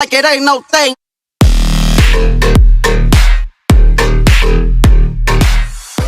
like it ain't no thing.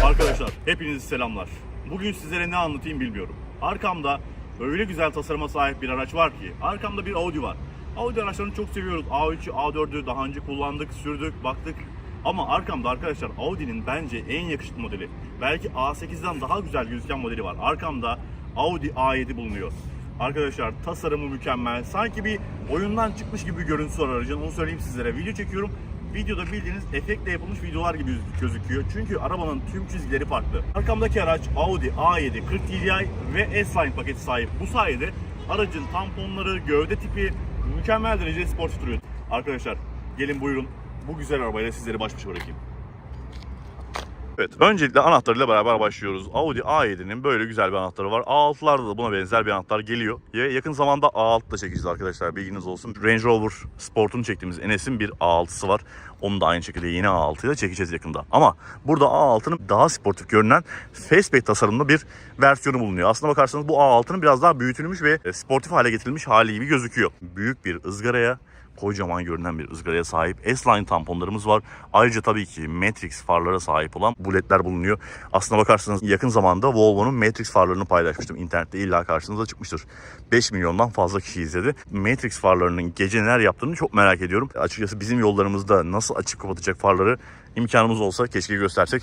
Arkadaşlar hepinize selamlar. Bugün sizlere ne anlatayım bilmiyorum. Arkamda öyle güzel tasarıma sahip bir araç var ki arkamda bir Audi var. Audi araçlarını çok seviyoruz. A3'ü, A4'ü daha önce kullandık, sürdük, baktık. Ama arkamda arkadaşlar Audi'nin bence en yakışıklı modeli. Belki A8'den daha güzel gözüken modeli var. Arkamda Audi A7 bulunuyor. Arkadaşlar tasarımı mükemmel. Sanki bir oyundan çıkmış gibi görüntüsü var aracın. Onu söyleyeyim sizlere. Video çekiyorum. Videoda bildiğiniz efektle yapılmış videolar gibi gözüküyor. Çünkü arabanın tüm çizgileri farklı. Arkamdaki araç Audi A7 40 TDI ve S-Line paketi sahip. Bu sayede aracın tamponları, gövde tipi mükemmel derecede sportif duruyor. Arkadaşlar gelin buyurun bu güzel arabayla sizleri baş başa bırakayım. Evet, öncelikle anahtarıyla beraber başlıyoruz. Audi A7'nin böyle güzel bir anahtarı var. A6'larda da buna benzer bir anahtar geliyor. Ve yakın zamanda A6 da çekeceğiz arkadaşlar bilginiz olsun. Range Rover Sport'unu çektiğimiz Enes'in bir A6'sı var. Onu da aynı şekilde yeni A6'yla çekeceğiz yakında. Ama burada A6'nın daha sportif görünen Fastback tasarımlı bir versiyonu bulunuyor. Aslına bakarsanız bu A6'nın biraz daha büyütülmüş ve sportif hale getirilmiş hali gibi gözüküyor. Büyük bir ızgaraya kocaman görünen bir ızgaraya sahip S-Line tamponlarımız var. Ayrıca tabii ki Matrix farlara sahip olan buletler bulunuyor. Aslına bakarsanız yakın zamanda Volvo'nun Matrix farlarını paylaşmıştım. İnternette illa karşınıza çıkmıştır. 5 milyondan fazla kişi izledi. Matrix farlarının gece neler yaptığını çok merak ediyorum. Açıkçası bizim yollarımızda nasıl açıp kapatacak farları imkanımız olsa keşke göstersek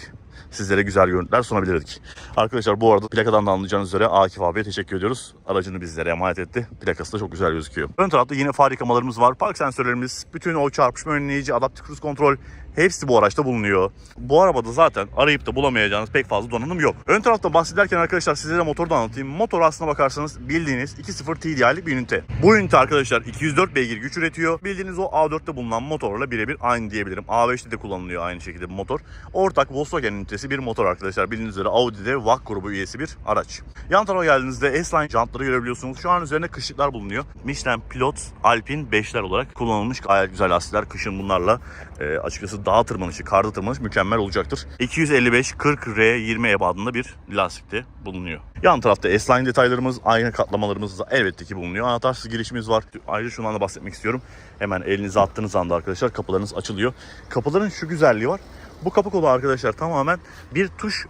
sizlere güzel görüntüler sunabilirdik. Arkadaşlar bu arada plakadan da anlayacağınız üzere Akif abiye teşekkür ediyoruz. Aracını bizlere emanet etti. Plakası da çok güzel gözüküyor. Ön tarafta yine far yıkamalarımız var. Park sensörlerimiz, bütün o çarpışma önleyici, adaptif cruise kontrol hepsi bu araçta bulunuyor. Bu arabada zaten arayıp da bulamayacağınız pek fazla donanım yok. Ön tarafta bahsederken arkadaşlar sizlere motoru da anlatayım. Motor aslına bakarsanız bildiğiniz 2.0 TDI'lik bir ünite. Bu ünite arkadaşlar 204 beygir güç üretiyor. Bildiğiniz o A4'te bulunan motorla birebir aynı diyebilirim. A5'te de kullanılıyor aynı şekilde bu motor. Ortak Volkswagen ünitesi bir motor arkadaşlar. Bildiğiniz üzere Audi'de VAK grubu üyesi bir araç. Yan tarafa geldiğinizde S-Line jantları görebiliyorsunuz. Şu an üzerinde kışlıklar bulunuyor. Michelin Pilot Alpine 5'ler olarak kullanılmış gayet güzel lastikler. Kışın bunlarla e, açıkçası dağ tırmanışı, karda tırmanış mükemmel olacaktır. 255-40R 20 ebadında bir lastikte bulunuyor. Yan tarafta S-Line detaylarımız, ayna katlamalarımız da elbette ki bulunuyor. Anahtarsız girişimiz var. Ayrıca şundan da bahsetmek istiyorum. Hemen elinize attığınız anda arkadaşlar kapılarınız açılıyor. Kapıların şu güzelliği var. Bu kapı kolu arkadaşlar tamamen bir tuş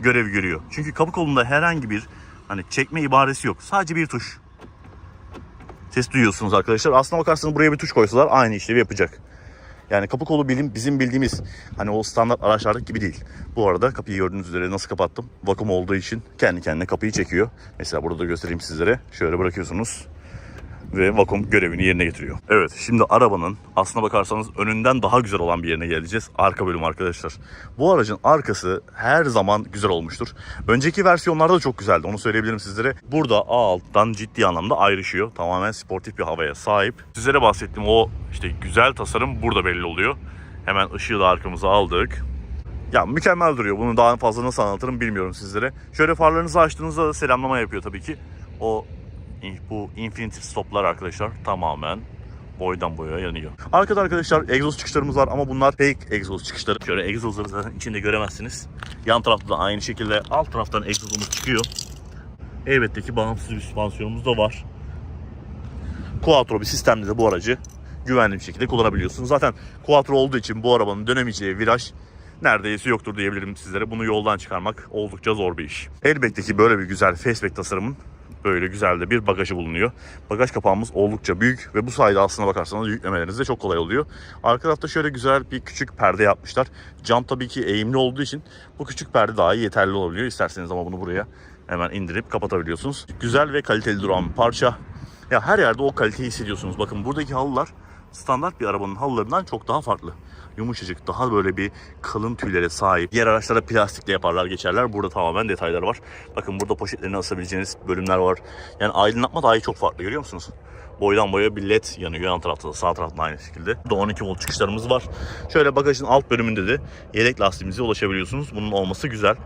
görevi görüyor. Çünkü kapı kolunda herhangi bir hani çekme ibaresi yok. Sadece bir tuş. Ses duyuyorsunuz arkadaşlar. Aslına bakarsanız buraya bir tuş koysalar aynı işlevi yapacak. Yani kapı kolu bilim bizim bildiğimiz hani o standart araçlardaki gibi değil. Bu arada kapıyı gördüğünüz üzere nasıl kapattım? Vakum olduğu için kendi kendine kapıyı çekiyor. Mesela burada da göstereyim sizlere. Şöyle bırakıyorsunuz ve vakum görevini yerine getiriyor. Evet şimdi arabanın aslına bakarsanız önünden daha güzel olan bir yerine geleceğiz. Arka bölüm arkadaşlar. Bu aracın arkası her zaman güzel olmuştur. Önceki versiyonlarda da çok güzeldi onu söyleyebilirim sizlere. Burada A6'dan ciddi anlamda ayrışıyor. Tamamen sportif bir havaya sahip. Sizlere bahsettiğim o işte güzel tasarım burada belli oluyor. Hemen ışığı da arkamıza aldık. Ya mükemmel duruyor. Bunu daha fazla nasıl anlatırım bilmiyorum sizlere. Şöyle farlarınızı açtığınızda da selamlama yapıyor tabii ki. O bu infinitive stoplar arkadaşlar tamamen boydan boya yanıyor. Arkada arkadaşlar egzoz çıkışlarımız var ama bunlar fake egzoz çıkışları. Şöyle egzozları zaten içinde göremezsiniz. Yan tarafta da aynı şekilde alt taraftan egzozumuz çıkıyor. Elbette ki bağımsız bir süspansiyonumuz da var. Quattro bir sistemde de bu aracı güvenli bir şekilde kullanabiliyorsunuz. Zaten Quattro olduğu için bu arabanın dönemeyeceği viraj neredeyse yoktur diyebilirim sizlere. Bunu yoldan çıkarmak oldukça zor bir iş. Elbette ki böyle bir güzel fastback tasarımın böyle güzel de bir bagajı bulunuyor. Bagaj kapağımız oldukça büyük ve bu sayede aslına bakarsanız yüklemeleriniz de çok kolay oluyor. Arka tarafta şöyle güzel bir küçük perde yapmışlar. Cam tabii ki eğimli olduğu için bu küçük perde daha iyi yeterli olabiliyor. İsterseniz ama bunu buraya hemen indirip kapatabiliyorsunuz. Güzel ve kaliteli duran parça. Ya her yerde o kaliteyi hissediyorsunuz. Bakın buradaki halılar standart bir arabanın halılarından çok daha farklı. Yumuşacık, daha böyle bir kalın tüylere sahip. Diğer araçlarda plastikle yaparlar, geçerler. Burada tamamen detaylar var. Bakın burada poşetlerini asabileceğiniz bölümler var. Yani aydınlatma dahi çok farklı görüyor musunuz? Boydan boya bir led yanıyor yan tarafta da sağ tarafta aynı şekilde. Burada 12 volt çıkışlarımız var. Şöyle bagajın alt bölümünde de yedek lastiğimize ulaşabiliyorsunuz. Bunun olması güzel.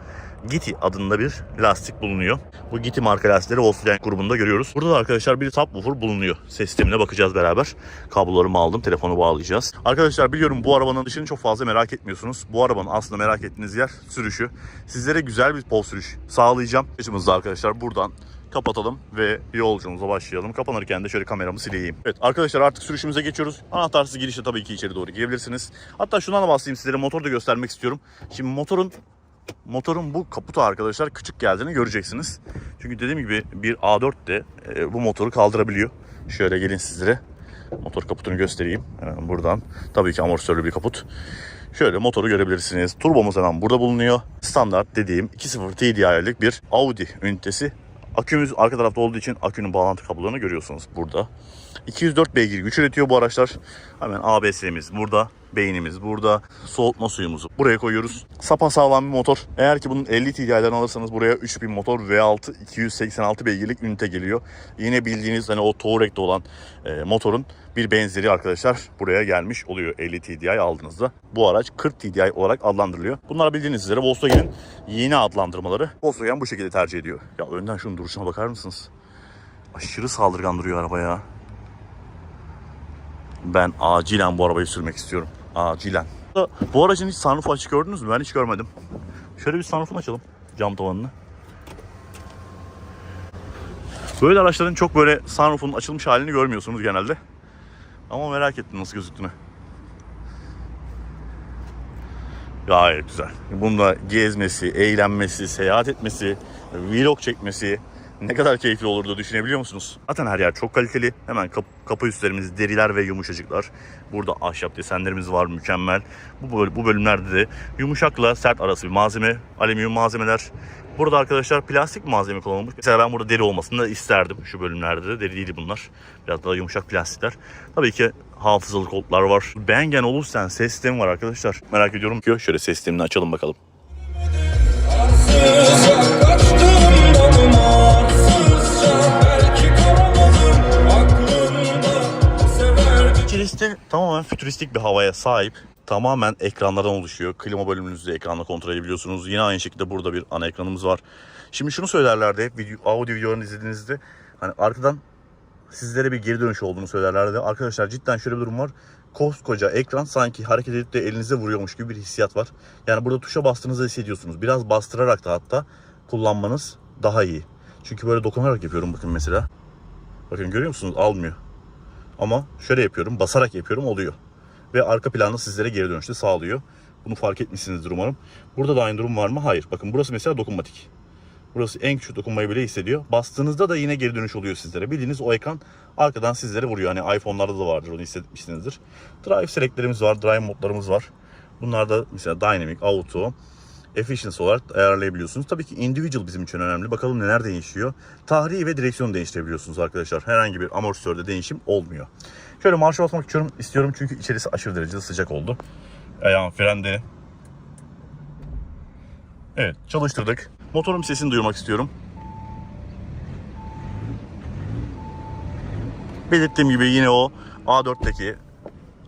Giti adında bir lastik bulunuyor. Bu Giti marka lastikleri Volkswagen grubunda görüyoruz. Burada da arkadaşlar bir subwoofer bulunuyor. Ses sistemine bakacağız beraber. Kablolarımı aldım. Telefonu bağlayacağız. Arkadaşlar biliyorum bu arabanın dışını çok fazla merak etmiyorsunuz. Bu arabanın aslında merak ettiğiniz yer sürüşü. Sizlere güzel bir pol sürüş sağlayacağım. Başımızda arkadaşlar buradan kapatalım ve yolculuğumuza başlayalım. Kapanırken de şöyle kameramı sileyim. Evet arkadaşlar artık sürüşümüze geçiyoruz. Anahtarsız girişte tabii ki içeri doğru girebilirsiniz. Hatta şundan da bahsedeyim sizlere motoru da göstermek istiyorum. Şimdi motorun motorun bu kaputu arkadaşlar küçük geldiğini göreceksiniz. Çünkü dediğim gibi bir A4 de e, bu motoru kaldırabiliyor. Şöyle gelin sizlere motor kaputunu göstereyim. Hemen buradan. Tabii ki amortisörlü bir kaput. Şöyle motoru görebilirsiniz. Turbomuz hemen burada bulunuyor. Standart dediğim 2.0 TDI'lik bir Audi ünitesi. Akümüz arka tarafta olduğu için akünün bağlantı kablolarını görüyorsunuz burada. 204 beygir güç üretiyor bu araçlar. Hemen ABS'miz burada. Beynimiz burada. Soğutma suyumuzu buraya koyuyoruz. Sapa sağlam bir motor. Eğer ki bunun 50 TDI'den alırsanız buraya 3000 motor V6 286 beygirlik ünite geliyor. Yine bildiğiniz hani o Touareg'de olan e, motorun bir benzeri arkadaşlar buraya gelmiş oluyor 50 TDI aldığınızda. Bu araç 40 TDI olarak adlandırılıyor. Bunlar bildiğiniz üzere Volkswagen'in yeni adlandırmaları. Volkswagen bu şekilde tercih ediyor. Ya önden şunun duruşuna bakar mısınız? Aşırı saldırgan duruyor araba ya. Ben acilen bu arabayı sürmek istiyorum. Acilen. Bu aracın hiç sunroofu açık gördünüz mü? Ben hiç görmedim. Şöyle bir sunroofunu açalım. Cam tavanını. Böyle araçların çok böyle sunroofun açılmış halini görmüyorsunuz genelde. Ama merak ettim nasıl gözüktüğünü. Gayet güzel. Bunda gezmesi, eğlenmesi, seyahat etmesi, vlog çekmesi ne kadar keyifli olurdu düşünebiliyor musunuz? Zaten her yer çok kaliteli. Hemen kap- kapı üstlerimiz deriler ve yumuşacıklar. Burada ahşap desenlerimiz var mükemmel. Bu, böl- bu bölümlerde de yumuşakla sert arası bir malzeme, alüminyum malzemeler. Burada arkadaşlar plastik malzeme kullanılmış. Mesela ben burada deri olmasını da isterdim şu bölümlerde de. Deri değildi bunlar. Biraz daha yumuşak plastikler. Tabii ki hafızalı koltuklar var. Bengen Olufsen ses sistemi var arkadaşlar. Merak ediyorum ki şöyle ses sistemini açalım bakalım. Fütüristik bir havaya sahip. Tamamen ekranlardan oluşuyor. Klima bölümünüzü ekranla kontrol edebiliyorsunuz. Yine aynı şekilde burada bir ana ekranımız var. Şimdi şunu söylerlerdi hep video, audio videolarını izlediğinizde hani arkadan sizlere bir geri dönüş olduğunu söylerlerdi. Arkadaşlar cidden şöyle bir durum var. Koskoca ekran sanki hareket edip de elinize vuruyormuş gibi bir hissiyat var. Yani burada tuşa bastığınızda hissediyorsunuz. Biraz bastırarak da hatta kullanmanız daha iyi. Çünkü böyle dokunarak yapıyorum bakın mesela. Bakın görüyor musunuz? Almıyor. Ama şöyle yapıyorum, basarak yapıyorum oluyor. Ve arka planda sizlere geri dönüşte sağlıyor. Bunu fark etmişsinizdir umarım. Burada da aynı durum var mı? Hayır. Bakın burası mesela dokunmatik. Burası en küçük dokunmayı bile hissediyor. Bastığınızda da yine geri dönüş oluyor sizlere. Bildiğiniz o ekran arkadan sizlere vuruyor. Hani iPhone'larda da vardır onu hissetmişsinizdir. Drive selectlerimiz var, drive modlarımız var. Bunlar da mesela Dynamic, Auto, Efficiency olarak ayarlayabiliyorsunuz. Tabii ki individual bizim için önemli. Bakalım neler değişiyor. Tahriyi ve direksiyon değiştirebiliyorsunuz arkadaşlar. Herhangi bir amortisörde değişim olmuyor. Şöyle marşa basmak istiyorum, istiyorum çünkü içerisi aşırı derecede sıcak oldu. Ayağım frende. Evet çalıştırdık. Motorun sesini duyurmak istiyorum. Belirttiğim gibi yine o A4'teki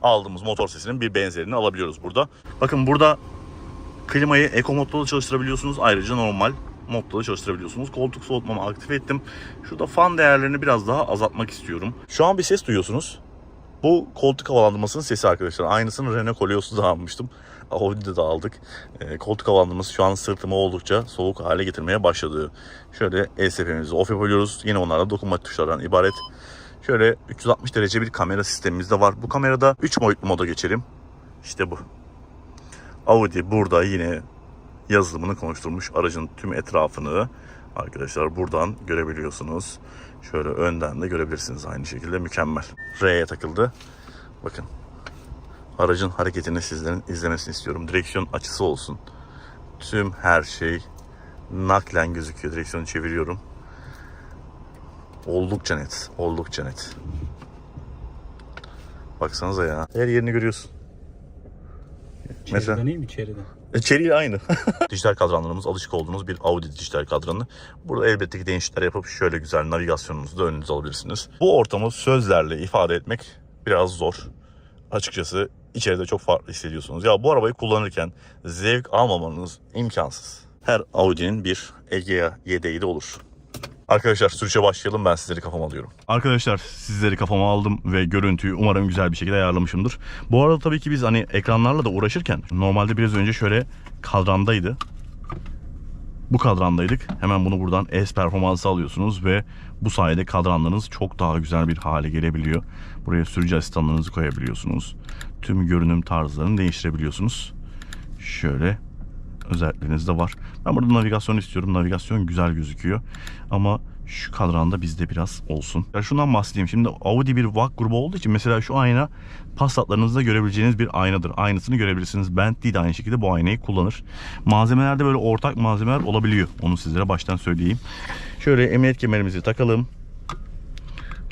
aldığımız motor sesinin bir benzerini alabiliyoruz burada. Bakın burada klimayı Eco modda da çalıştırabiliyorsunuz. Ayrıca normal modda da çalıştırabiliyorsunuz. Koltuk soğutmamı aktif ettim. Şurada fan değerlerini biraz daha azaltmak istiyorum. Şu an bir ses duyuyorsunuz. Bu koltuk havalandırmasının sesi arkadaşlar. Aynısını Renault Koleos'ta da almıştım. Audi'de de aldık. Ee, koltuk havalandırması şu an sırtımı oldukça soğuk hale getirmeye başladı. Şöyle ESP'mizi off yapıyoruz. Yine onlar da dokunmatik tuşlardan ibaret. Şöyle 360 derece bir kamera sistemimiz de var. Bu kamerada 3 boyutlu moda geçelim. İşte bu. Audi burada yine yazılımını konuşturmuş aracın tüm etrafını arkadaşlar buradan görebiliyorsunuz. Şöyle önden de görebilirsiniz aynı şekilde mükemmel. R'ye takıldı. Bakın. Aracın hareketini sizlerin izlemesini istiyorum. Direksiyon açısı olsun. Tüm her şey naklen gözüküyor. Direksiyonu çeviriyorum. Oldukça net. Oldukça net. Baksanıza ya. Her yerini görüyorsun. Mesela İçeriden iyi mi içeriden? İçeriği aynı. dijital kadranlarımız alışık olduğunuz bir Audi dijital kadranı. Burada elbette ki değişiklikler yapıp şöyle güzel navigasyonunuzu da önünüze alabilirsiniz. Bu ortamı sözlerle ifade etmek biraz zor. Açıkçası içeride çok farklı hissediyorsunuz. Ya bu arabayı kullanırken zevk almamanız imkansız. Her Audi'nin bir Egea yedeği de olur. Arkadaşlar sürüşe başlayalım ben sizleri kafama alıyorum. Arkadaşlar sizleri kafama aldım ve görüntüyü umarım güzel bir şekilde ayarlamışımdır. Bu arada tabii ki biz hani ekranlarla da uğraşırken normalde biraz önce şöyle kadrandaydı. bu kadrandaydık. Hemen bunu buradan S performansı alıyorsunuz ve bu sayede kadranlarınız çok daha güzel bir hale gelebiliyor. Buraya sürücü asistanlarınızı koyabiliyorsunuz. Tüm görünüm tarzlarını değiştirebiliyorsunuz. Şöyle özellikleriniz de var. Ben burada navigasyon istiyorum. Navigasyon güzel gözüküyor. Ama şu kadranda bizde biraz olsun. Ya şundan bahsedeyim. Şimdi Audi bir VAK grubu olduğu için mesela şu ayna Passat'larınızda görebileceğiniz bir aynadır. Aynısını görebilirsiniz. Bentley de aynı şekilde bu aynayı kullanır. Malzemelerde böyle ortak malzemeler olabiliyor. Onu sizlere baştan söyleyeyim. Şöyle emniyet kemerimizi takalım.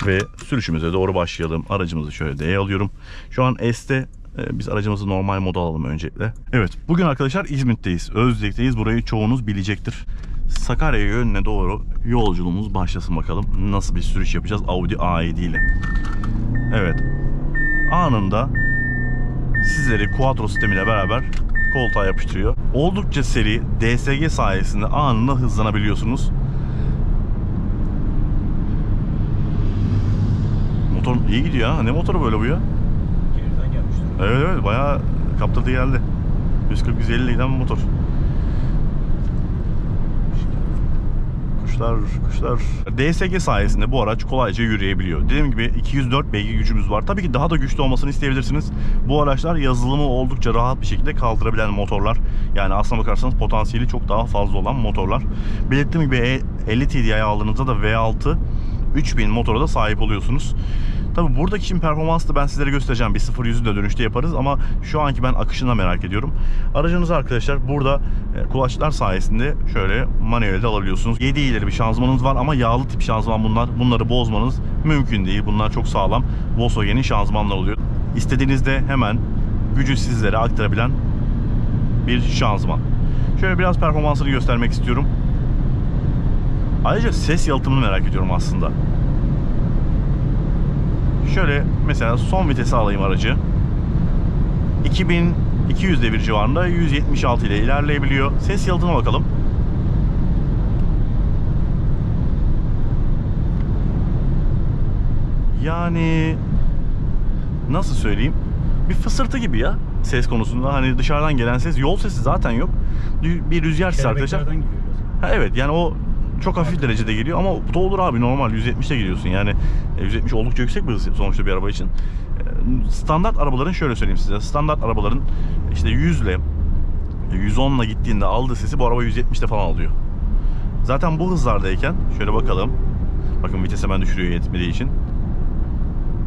Ve sürüşümüze doğru başlayalım. Aracımızı şöyle D'ye alıyorum. Şu an S'te biz aracımızı normal moda alalım öncelikle. Evet bugün arkadaşlar İzmit'teyiz. Özlük'teyiz. Burayı çoğunuz bilecektir. Sakarya yönüne doğru yolculuğumuz başlasın bakalım. Nasıl bir sürüş yapacağız Audi A7 ile. Evet. Anında sizleri Quattro sistemiyle beraber koltuğa yapıştırıyor. Oldukça seri DSG sayesinde anında hızlanabiliyorsunuz. Motor iyi gidiyor ha. Ne motoru böyle bu ya? Evet evet bayağı kaptırdı geldi. 140-150 ile giden motor. Kuşlar, kuşlar. DSG sayesinde bu araç kolayca yürüyebiliyor. Dediğim gibi 204 beygir gücümüz var. Tabii ki daha da güçlü olmasını isteyebilirsiniz. Bu araçlar yazılımı oldukça rahat bir şekilde kaldırabilen motorlar. Yani aslına bakarsanız potansiyeli çok daha fazla olan motorlar. Belirttiğim gibi 50 TDI aldığınızda da V6 3000 motora da sahip oluyorsunuz. Tabi buradaki şimdi performansı da ben sizlere göstereceğim. Bir 0-100'ü de dönüşte yaparız ama şu anki ben akışını merak ediyorum. Aracınızı arkadaşlar burada e, kulaçlar sayesinde şöyle manuelde alabiliyorsunuz. 7 ileri bir şanzımanınız var ama yağlı tip şanzıman bunlar. Bunları bozmanız mümkün değil. Bunlar çok sağlam. Volkswagen'in şanzımanları oluyor. İstediğinizde hemen gücü sizlere aktarabilen bir şanzıman. Şöyle biraz performansını göstermek istiyorum. Ayrıca ses yalıtımını merak ediyorum aslında. Şöyle mesela son vitesi alayım aracı. 2200 devir civarında 176 ile ilerleyebiliyor. Ses yalıtımına bakalım. Yani nasıl söyleyeyim? Bir fısırtı gibi ya ses konusunda. Hani dışarıdan gelen ses, yol sesi zaten yok. Bir rüzgar sesi arkadaşlar. Ha evet yani o çok hafif derecede geliyor ama bu da olur abi normal 170'te gidiyorsun yani e, 170 oldukça yüksek bir hız sonuçta bir araba için. E, Standart arabaların şöyle söyleyeyim size standart arabaların işte 100 ile 110 ile gittiğinde aldığı sesi bu araba 170'te falan alıyor. Zaten bu hızlardayken şöyle bakalım. Bakın vites hemen düşürüyor yetmediği için.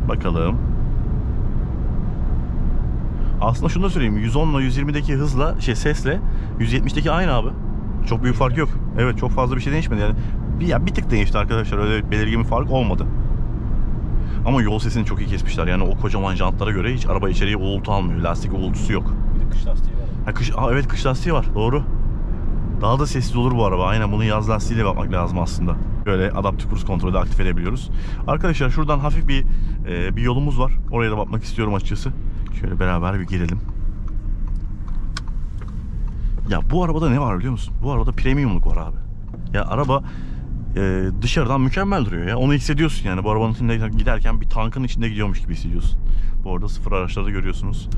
Bakalım. Aslında şunu da söyleyeyim. 110 ile 120'deki hızla şey sesle 170'deki aynı abi. Çok büyük fark yok. Evet çok fazla bir şey değişmedi yani. Bir, ya bir tık değişti arkadaşlar. Öyle belirgin bir fark olmadı. Ama yol sesini çok iyi kesmişler. Yani o kocaman jantlara göre hiç araba içeriye uğultu almıyor. Lastik uğultusu yok. Bir de kış lastiği var. Ha, kış, Aa, evet kış lastiği var. Doğru. Daha da sessiz olur bu araba. Aynen bunu yaz lastiğiyle bakmak lazım aslında. Böyle adaptif cruise kontrolü aktif edebiliyoruz. Arkadaşlar şuradan hafif bir e, bir yolumuz var. Oraya da bakmak istiyorum açıkçası. Şöyle beraber bir girelim. Ya bu arabada ne var biliyor musun? Bu arabada premiumluk var abi. Ya araba e, dışarıdan mükemmel duruyor ya. Onu hissediyorsun yani. Bu arabanın içinde giderken bir tankın içinde gidiyormuş gibi hissediyorsun. Bu arada sıfır araçları da görüyorsunuz.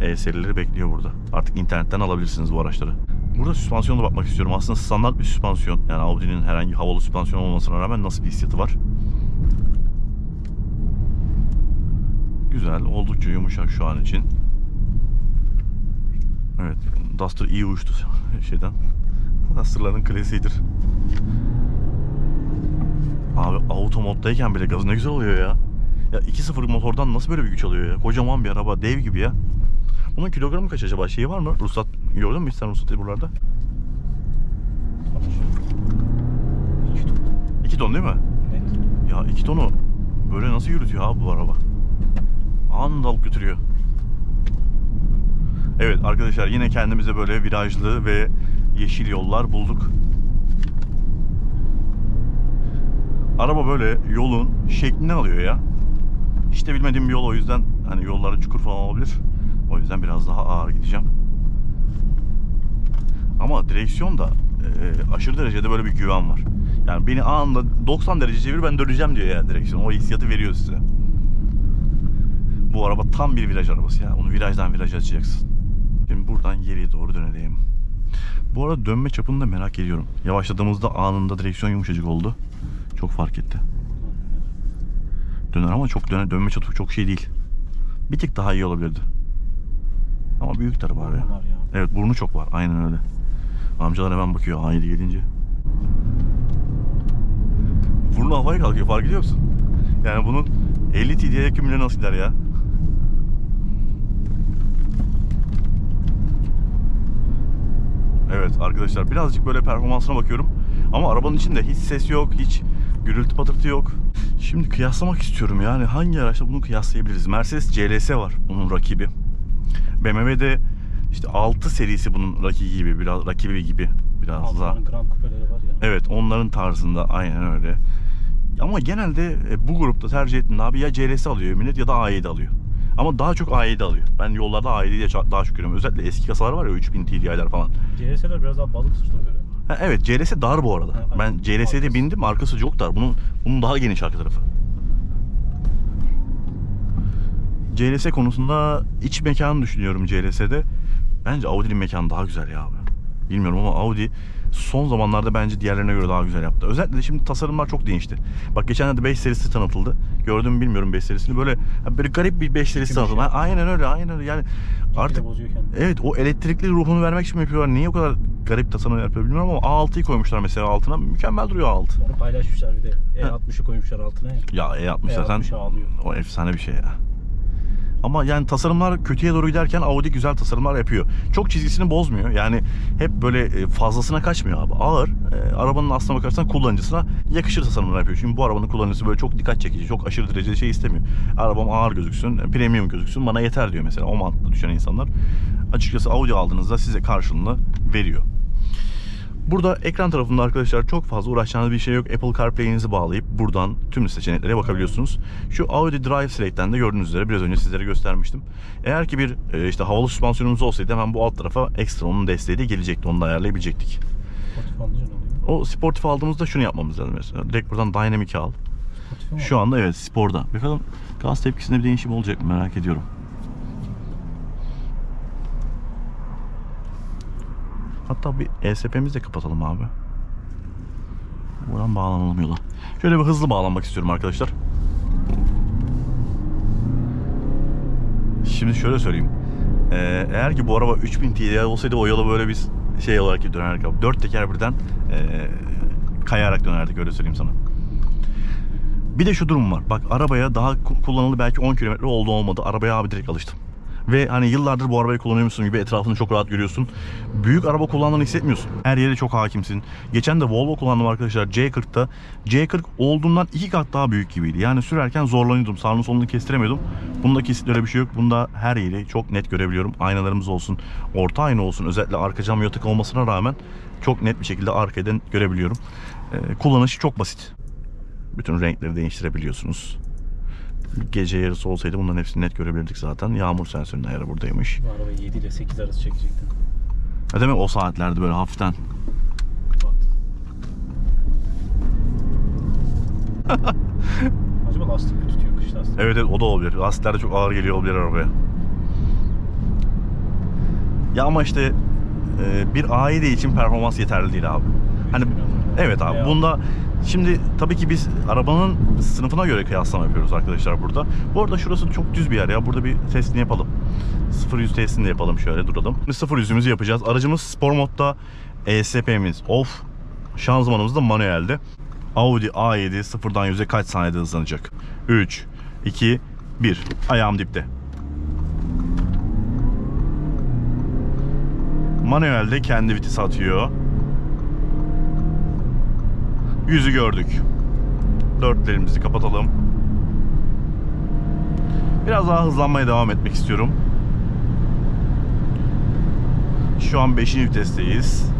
E, serileri bekliyor burada. Artık internetten alabilirsiniz bu araçları. Burada süspansiyona bakmak istiyorum. Aslında standart bir süspansiyon. Yani Audi'nin herhangi havalı süspansiyon olmasına rağmen nasıl bir hissiyatı var? Güzel, oldukça yumuşak şu an için. Evet, Duster iyi uçtu şeyden. Duster'ların klasiğidir. Abi auto moddayken bile gazı ne güzel oluyor ya. Ya 2.0 motordan nasıl böyle bir güç alıyor ya? Kocaman bir araba, dev gibi ya. Bunun kilogramı kaç acaba? Şeyi var mı? Ruhsat gördün mü sen ruhsatı buralarda? İki ton. 2 ton değil mi? Net. Ya 2 tonu böyle nasıl yürütüyor abi bu araba? Anında alıp götürüyor. Evet arkadaşlar yine kendimize böyle virajlı ve yeşil yollar bulduk. Araba böyle yolun şeklini alıyor ya. De bilmediğim bir yol o yüzden hani yolları çukur falan olabilir. O yüzden biraz daha ağır gideceğim. Ama direksiyon da e, aşırı derecede böyle bir güven var. Yani beni anında 90 derece çevir ben döneceğim diyor ya direksiyon. O hissiyatı veriyor size. Bu araba tam bir viraj arabası ya. Onu virajdan viraja açacaksın. Şimdi buradan geriye doğru dönelim. Bu arada dönme çapını da merak ediyorum. Yavaşladığımızda anında direksiyon yumuşacık oldu. Çok fark etti. Döner ama çok döner, dönme çapı çok şey değil. Bir tık daha iyi olabilirdi. Ama büyük tarafı var ya. Evet burnu çok var. Aynen öyle. Amcalar hemen bakıyor A7 gelince. Burnu havaya kalkıyor fark ediyor musun? Yani bunun 50 TD'ye yakın bile nasıl gider ya? Evet arkadaşlar birazcık böyle performansına bakıyorum. Ama arabanın içinde hiç ses yok, hiç gürültü patırtı yok. Şimdi kıyaslamak istiyorum yani hangi araçla bunu kıyaslayabiliriz? Mercedes CLS var bunun rakibi. BMW'de işte 6 serisi bunun rakibi gibi biraz rakibi gibi biraz daha. Almanın Grand Coupe'leri var ya. Evet onların tarzında aynen öyle. Ama genelde e, bu grupta tercih ettiğinde abi ya CLS alıyor millet ya da A7 alıyor. Ama daha çok A7 alıyor. Ben yollarda A7'ye ça- daha çok görüyorum. Özellikle eski kasalar var ya 3000 TDI'ler falan. CLS'ler biraz daha balık sırtı böyle. Ha, evet CLS dar bu arada. Ha, ben Arkası. bindim arkası çok dar. Bunun bunun daha geniş arka tarafı. CLS konusunda iç mekanı düşünüyorum CLS'de. Bence Audi'nin mekanı daha güzel ya abi. Bilmiyorum ama Audi son zamanlarda bence diğerlerine göre daha güzel yaptı. Özellikle de şimdi tasarımlar çok değişti. Bak geçenlerde 5 serisi tanıtıldı. Gördüm mü bilmiyorum 5 serisini. Böyle böyle garip bir 5 serisi tanıtıldı. şey. Aynen öyle aynen öyle. Yani Artık artık. Evet o elektrikli ruhunu vermek için mi yapıyorlar? Niye o kadar garip tasarım yapıyor bilmiyorum ama A6'yı koymuşlar mesela altına. Mükemmel duruyor A6. Onu paylaşmışlar bir de. E60'ı koymuşlar altına ya. Ya E60 zaten E60 ağlıyor. o efsane bir şey ya. Ama yani tasarımlar kötüye doğru giderken Audi güzel tasarımlar yapıyor. Çok çizgisini bozmuyor. Yani hep böyle e, fazlasına kaçmıyor abi. Ağır. e, arabanın aslına bakarsan kullanıcısına yakışır tasarımlar yapıyor. Çünkü bu arabanın kullanıcısı böyle çok dikkat çekici, çok aşırı derecede şey istemiyor. Arabam ağır gözüksün, e, premium gözüksün bana yeter diyor mesela. O mantıkla düşen insanlar. Açıkçası Audi aldığınızda size karşılığını veriyor. Burada ekran tarafında arkadaşlar çok fazla uğraşacağınız bir şey yok. Apple CarPlay'inizi bağlayıp buradan tüm seçeneklere bakabiliyorsunuz. Şu Audi Drive Select'ten de gördüğünüz üzere biraz önce sizlere göstermiştim. Eğer ki bir e, işte havalı süspansiyonumuz olsaydı hemen bu alt tarafa ekstra onun desteği de gelecekti. Onu da ayarlayabilecektik. O sportif aldığımızda şunu yapmamız lazım mesela. Direkt buradan Dynamic'i al. Şu anda evet sporda. Bakalım gaz tepkisinde bir değişim olacak mı merak ediyorum. Hatta bir ESP'mizi de kapatalım abi. Buradan bağlanalım yola. Şöyle bir hızlı bağlanmak istiyorum arkadaşlar. Şimdi şöyle söyleyeyim. Ee, eğer ki bu araba 3000 TDI olsaydı o yola böyle biz şey olarak dönerdik abi. Dört teker birden ee, kayarak dönerdik öyle söyleyeyim sana. Bir de şu durum var. Bak arabaya daha ku- kullanılı belki 10 kilometre oldu olmadı. Arabaya abi direkt alıştım. Ve hani yıllardır bu arabayı kullanıyormuşsun gibi etrafını çok rahat görüyorsun. Büyük araba kullandığını hissetmiyorsun. Her yere çok hakimsin. Geçen de Volvo kullandım arkadaşlar C40'ta. C40 olduğundan iki kat daha büyük gibiydi. Yani sürerken zorlanıyordum. Sağını solunu kestiremiyordum. Bunda kesinlikle öyle bir şey yok. Bunda her yeri çok net görebiliyorum. Aynalarımız olsun, orta ayna olsun. Özellikle arka cam yatık olmasına rağmen çok net bir şekilde arkadan görebiliyorum. Ee, kullanışı çok basit. Bütün renkleri değiştirebiliyorsunuz. Gece yarısı olsaydı bunların hepsini net görebilirdik zaten. Yağmur sensörünün ayarı buradaymış. Bu arabayı 7 ile 8 arası çekecektin. Ne demek o saatlerde böyle hafiften. Acaba lastik mi tutuyor kış lastiği? Evet evet o da olabilir. Lastikler de çok ağır geliyor olabilir arabaya. Ya ama işte e, bir A7 için performans yeterli değil abi. Hani evet abi Veya- bunda şimdi tabii ki biz arabanın sınıfına göre kıyaslama yapıyoruz arkadaşlar burada. Bu arada şurası çok düz bir yer ya. Burada bir testini yapalım. 0-100 testini de yapalım şöyle duralım. Şimdi 0-100'ümüzü yapacağız. Aracımız spor modda. ESP'miz off. Şanzımanımız da manuelde. Audi A7 sıfırdan 100'e kaç saniyede hızlanacak? 3, 2, 1. Ayağım dipte. Manuelde kendi vites atıyor. Yüzü gördük. Dörtlerimizi kapatalım. Biraz daha hızlanmaya devam etmek istiyorum. Şu an 5. vitesteyiz.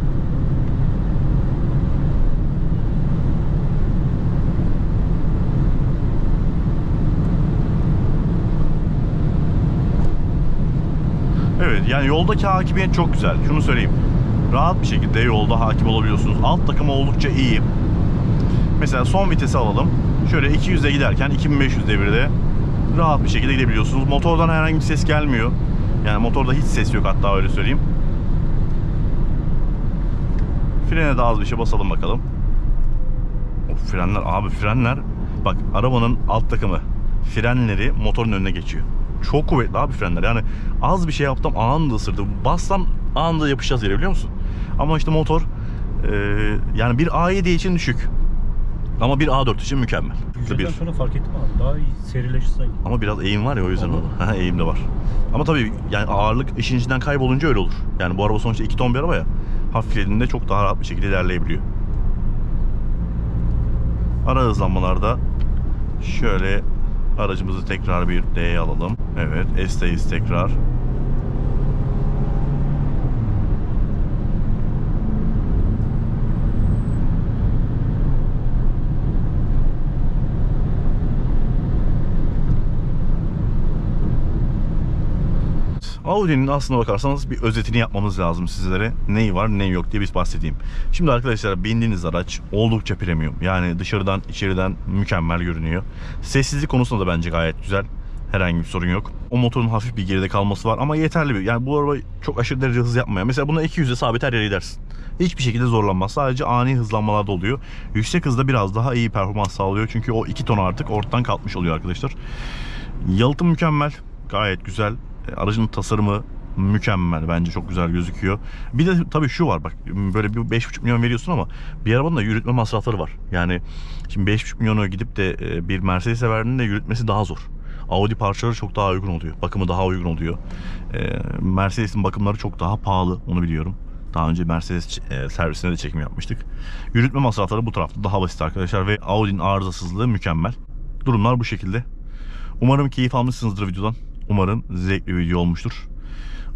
Evet yani yoldaki hakimiyet çok güzel. Şunu söyleyeyim. Rahat bir şekilde yolda hakim olabiliyorsunuz. Alt takım oldukça iyi. Mesela son vitesi alalım. Şöyle 200'e giderken 2500 devirde rahat bir şekilde gidebiliyorsunuz. Motordan herhangi bir ses gelmiyor. Yani motorda hiç ses yok hatta öyle söyleyeyim. Frene de az bir şey basalım bakalım. Of frenler abi frenler. Bak arabanın alt takımı frenleri motorun önüne geçiyor. Çok kuvvetli abi frenler. Yani az bir şey yaptım anında ısırdı. Bassam anında yapışacağız yere biliyor musun? Ama işte motor e, yani bir A7 için düşük. Ama bir A4 için mükemmel. Yüzden Bir. sonra fark ettim abi. Daha iyi serileşti sanki. Ama biraz eğim var ya o yüzden Olur. o. Ha, eğim de var. Ama tabii yani ağırlık işin içinden kaybolunca öyle olur. Yani bu araba sonuçta 2 ton bir araba ya. Hafiflediğinde çok daha rahat bir şekilde ilerleyebiliyor. Ara hızlanmalarda şöyle aracımızı tekrar bir D'ye alalım. Evet S'teyiz tekrar. Audi'nin aslına bakarsanız bir özetini yapmamız lazım sizlere. Neyi var neyi yok diye biz bahsedeyim. Şimdi arkadaşlar bindiğiniz araç oldukça premium. Yani dışarıdan içeriden mükemmel görünüyor. Sessizlik konusunda da bence gayet güzel. Herhangi bir sorun yok. O motorun hafif bir geride kalması var ama yeterli bir. Yani bu araba çok aşırı derece hız yapmıyor. Mesela buna 200'e sabit her yere gidersin. Hiçbir şekilde zorlanmaz. Sadece ani hızlanmalar da oluyor. Yüksek hızda biraz daha iyi performans sağlıyor. Çünkü o 2 ton artık ortadan kalkmış oluyor arkadaşlar. Yalıtım mükemmel. Gayet güzel. Aracın tasarımı mükemmel. Bence çok güzel gözüküyor. Bir de tabii şu var bak böyle bir 5,5 milyon veriyorsun ama bir arabanın da yürütme masrafları var. Yani şimdi 5,5 milyonu gidip de e, bir Mercedes'e verdiğinde yürütmesi daha zor. Audi parçaları çok daha uygun oluyor. Bakımı daha uygun oluyor. E, Mercedes'in bakımları çok daha pahalı. Onu biliyorum. Daha önce Mercedes e, servisine de çekim yapmıştık. Yürütme masrafları bu tarafta daha basit arkadaşlar ve Audi'nin arızasızlığı mükemmel. Durumlar bu şekilde. Umarım keyif almışsınızdır videodan. Umarım zevkli bir video olmuştur.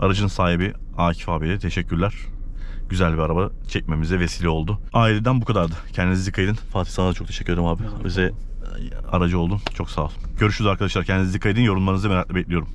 Aracın sahibi Akif abiye teşekkürler. Güzel bir araba çekmemize vesile oldu. Aileden bu kadardı. Kendinize dikkat edin. Fatih sana da çok teşekkür ederim abi. Bize aracı oldun. Çok sağ ol. Görüşürüz arkadaşlar. Kendinize dikkat edin. Yorumlarınızı merakla bekliyorum.